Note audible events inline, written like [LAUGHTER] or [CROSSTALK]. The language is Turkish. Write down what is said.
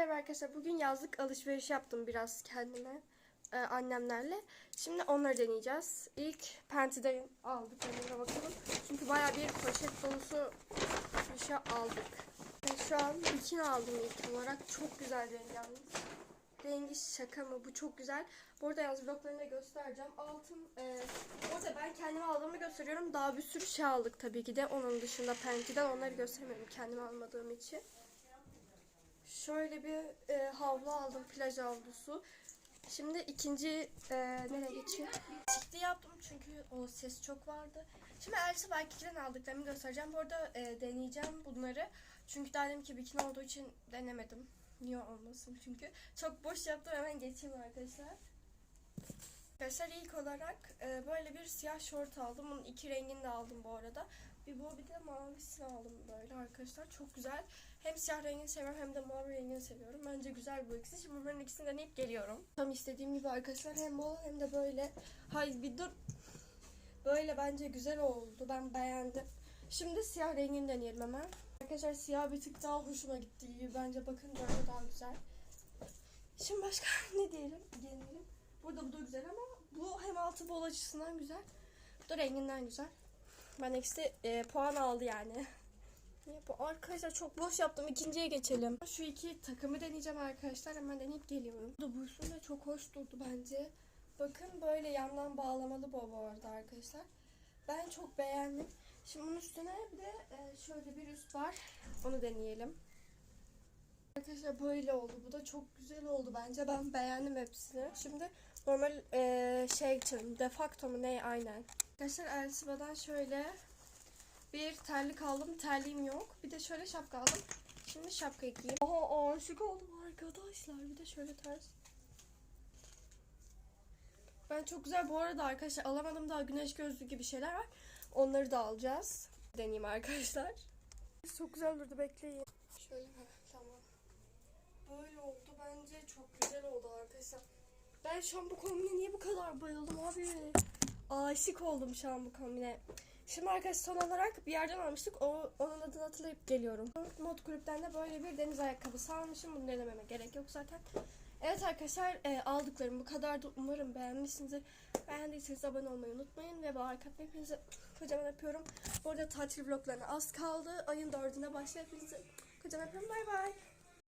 merhaba arkadaşlar. Bugün yazlık alışveriş yaptım biraz kendime. e, annemlerle. Şimdi onları deneyeceğiz. İlk Penti'den aldık. Önüne bakalım. Çünkü baya bir poşet dolusu bir şey aldık. Ben şu an bikini aldım ilk olarak. Çok güzel rengi yalnız. Rengi şaka mı? Bu çok güzel. Bu arada yaz vloglarını da göstereceğim. Altın, e, orada ben kendime aldığımı gösteriyorum. Daha bir sürü şey aldık tabii ki de. Onun dışında Penti'den onları göstermiyorum kendime almadığım için. Şöyle bir e, havlu aldım, plaj havlusu. Şimdi ikinci e, nereye geçeyim? Çifti yaptım çünkü o ses çok vardı. Şimdi Elsa Belki'den aldıklarımı göstereceğim. Bu arada e, deneyeceğim bunları. Çünkü daha dedim ki bikini olduğu için denemedim. Niye olmasın çünkü. Çok boş yaptım hemen geçeyim arkadaşlar. Arkadaşlar ilk olarak e, böyle bir siyah şort aldım. Bunun iki rengini de aldım bu arada. Bir bu bir de mavisini aldım böyle arkadaşlar. Çok güzel. Hem siyah rengini seviyorum hem de mavi rengini seviyorum. Bence güzel bu ikisi. Şimdi bunların ikisini deneyip geliyorum. Tam istediğim gibi arkadaşlar hem bol hem de böyle. Hayır bir dur. Böyle bence güzel oldu. Ben beğendim. Şimdi siyah rengini deneyelim hemen. Arkadaşlar siyah bir tık daha hoşuma gitti. Bence bakın böyle daha güzel. Şimdi başka [LAUGHS] ne diyelim? Gelelim. Burada bu da güzel ama bu hem altı bol açısından güzel. Bu da renginden güzel. Ben eksi e, puan aldı yani. Bu arkadaşlar çok boş yaptım. İkinciye geçelim. Şu iki takımı deneyeceğim arkadaşlar. Hemen deneyip geliyorum. Bu da bu üstünde çok hoş durdu bence. Bakın böyle yandan bağlamalı bu arada arkadaşlar. Ben çok beğendim. Şimdi bunun üstüne bir de e, şöyle bir üst var. Onu deneyelim. Arkadaşlar böyle oldu. Bu da çok güzel oldu bence. Ben beğendim hepsini. Şimdi normal e, şey için defakto mu ne aynen. Arkadaşlar Elsiva'dan şöyle bir terlik aldım. Terliğim yok. Bir de şöyle şapka aldım. Şimdi şapka giyeyim. Aha aşık oldum arkadaşlar. Bir de şöyle ters. Ben çok güzel bu arada arkadaşlar alamadım daha güneş gözlüğü gibi şeyler var. Onları da alacağız. Deneyeyim arkadaşlar. Çok güzel durdu bekleyin. Şöyle. Böyle oldu bence çok güzel oldu arkadaşlar. Ben şu an bu kombine niye bu kadar bayıldım abi? Aşık oldum şu an bu kombine. Şimdi arkadaşlar son olarak bir yerden almıştık. O, onun adını hatırlayıp geliyorum. Mod kulüpten de böyle bir deniz ayakkabısı almışım. Bunu denememe gerek yok zaten. Evet arkadaşlar e, aldıklarım bu kadardı. Umarım beğenmişsinizdir. Beğendiyseniz abone olmayı unutmayın. Ve bu arka hepinizi kocaman öpüyorum. Bu arada tatil vloglarına az kaldı. Ayın dördüne başlayıp hepinizi kocaman öpüyorum. Bay bay.